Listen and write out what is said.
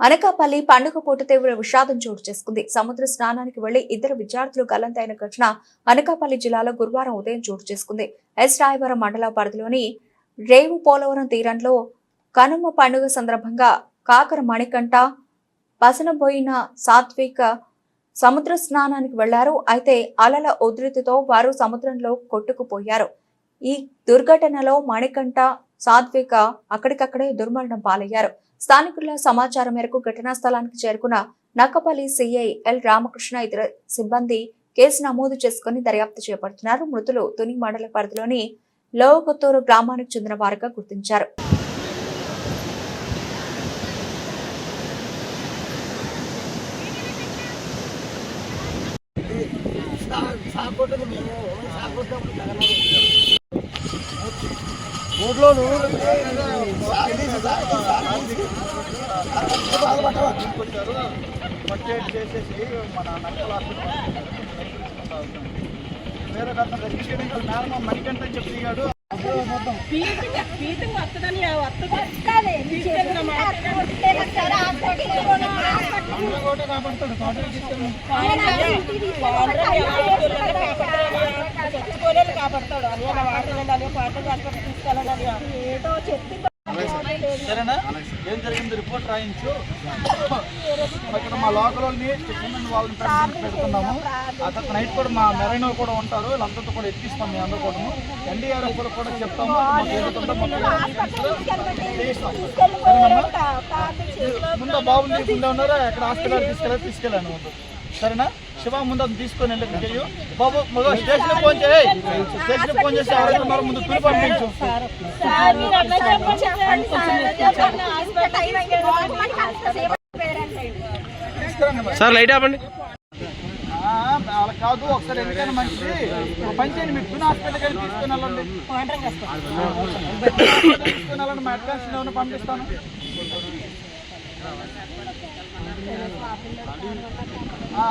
అనకాపల్లి పండుగ పూట తీవ్ర విషాదం చోటు చేసుకుంది. సముద్ర స్నానానికి వెళ్ళి ఇద్దరు విద్యార్థులు గల్లంతైన ఘటన అనకాపల్లి జిల్లాలో గురువారం ఉదయం చోటు చేసుకుంది. ఎస్. రాయవరం మండల పరిధిలోని రేవు పోలవరం తీరంలో కనుమ పండుగ సందర్భంగా కాకర మణికంఠ పసనబోయిన సాత్విక సముద్ర స్నానానికి వెళ్ళారు. అయితే అలల ఉధృతితో వారు సముద్రంలో కొట్టుకుపోయారు. ఈ దుర్ఘటనలో మణికంఠ సాత్విక అక్కడికక్కడే దుర్మరణం పాలయ్యారు. స్థానికుల సమాచారం మేరకు ఘటనా స్థలానికి చేరుకున్న నక్కపల్లి సిఐ ఎల్ రామకృష్ణ ఇతర సిబ్బంది కేసు నమోదు చేసుకుని దర్యాప్తు చేపడుతున్నారు. మృతులు తుని మండల పరిధిలోని లోవకొత్తూరు గ్రామానికి చెందిన వారుగా గుర్తించారు. పట్టేట్ చేసేసి మన నక్కల వేరే రెస్క్యూ చేయడానికి మేడం మణికంఠ అని చెప్పి వాటర్ ఏదో చెప్పి సరేనా? ఏం జరిగింది? రిపోర్ట్ రాయించు. ఇక్కడ మా లోకల్ వాళ్ళని వాళ్ళని పెడుతున్నాము. తర్వాత నైట్ కూడా మా మెరైన్ కూడా ఉంటారు. వీళ్ళందరితో కూడా ఎక్కిస్తాం మేము అందరూ కూడా ఎన్డీఆర్ఎఫ్ కూడా కూడా చెప్తాము. ముందు ముందే ఉన్నారా? ఎక్కడ హాస్పిటల్ తీసుకెళ్ళి తీసుకెళ్ళాను ముందు. సరేనా? శివ ముందు తీసుకొని వెళ్ళి చెయ్యు బాబు మగ స్టేషన్ ఫోన్ చేయి. స్టేషన్ ఫోన్ చేసి ఎవరైతే ఉన్నారో ముందు తులి పంపించు సార్ మీరు అట్లా చెప్పండి తీసుకురండి మరి. సార్ లైట్ ఆపండి. ఆ, అలా కాదు ఒకసారి ఎందుకైనా మంచిది. పని చేయండి మీరు తుని హాస్పిటల్కి వెళ్ళి తీసుకొని వెళ్ళండి. తీసుకొని వెళ్ళండి మా అడ్వాన్స్ ఏమైనా పంపిస్తాను. ఆ.